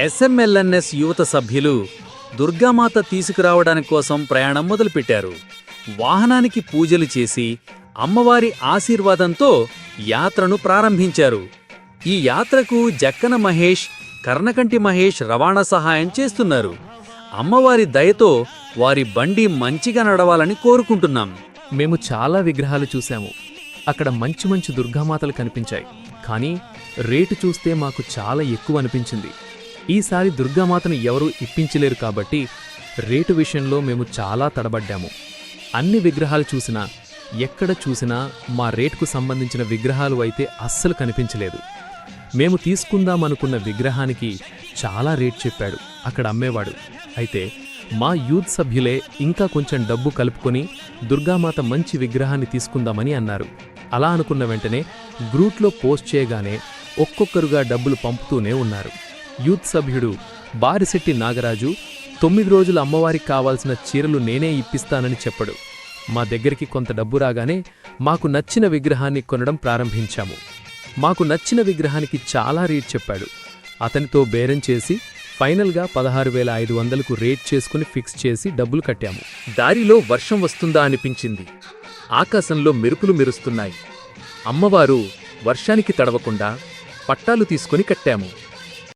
ఎస్ఎంఎల్ఎన్ఎస్ యువత సభ్యులు దుర్గామాత తీసుకురావడానికి కోసం ప్రయాణం మొదలుపెట్టారు. వాహనానికి పూజలు చేసి అమ్మవారి ఆశీర్వాదంతో యాత్రను ప్రారంభించారు. ఈ యాత్రకు జక్కన మహేష్ కర్ణకంటి మహేష్ రవాణా సహాయం చేస్తున్నారు. అమ్మవారి దయతో వారి బండి మంచిగా నడవాలని కోరుకుంటున్నాం. మేము చాలా విగ్రహాలు చూశాము. అక్కడ మంచి మంచి దుర్గామాతలు కనిపించాయి. కానీ రేటు చూస్తే మాకు చాలా ఎక్కువ అనిపించింది. ఈసారి దుర్గామాతను ఎవరూ ఇప్పించలేరు కాబట్టి రేటు విషయంలో మేము చాలా తడబడ్డాము. అన్ని విగ్రహాలు చూసినా ఎక్కడ చూసినా మా రేటుకు సంబంధించిన విగ్రహాలు అయితే అస్సలు కనిపించలేదు. మేము తీసుకుందామనుకున్న విగ్రహానికి చాలా రేట్ చెప్పాడు అక్కడ అమ్మేవాడు. అయితే మా యూత్ సభ్యులే ఇంకా కొంచెం డబ్బు కలుపుకొని దుర్గామాత మంచి విగ్రహాన్ని తీసుకుందామని అన్నారు. అలా అనుకున్న వెంటనే గ్రూట్లో పోస్ట్ చేయగానే ఒక్కొక్కరుగా డబ్బులు పంపుతూనే ఉన్నారు. యూత్ సభ్యుడు బారిశెట్టి నాగరాజు తొమ్మిది రోజులు అమ్మవారికి కావాల్సిన చీరలు నేనే ఇప్పిస్తానని చెప్పడు. మా దగ్గరికి కొంత డబ్బు రాగానే మాకు నచ్చిన విగ్రహాన్ని కొనడం ప్రారంభించాము. మాకు నచ్చిన విగ్రహానికి చాలా రేట్ చెప్పాడు. అతనితో బేరం చేసి ఫైనల్గా పదహారు వేల ఐదు వందలకు రేట్ చేసుకుని ఫిక్స్ చేసి డబ్బులు కట్టాము. దారిలో వర్షం వస్తుందా అనిపించింది. ఆకాశంలో మెరుపులు మెరుస్తున్నాయి. అమ్మవారు వర్షానికి తడవకుండా పట్టాలు తీసుకుని కట్టాము.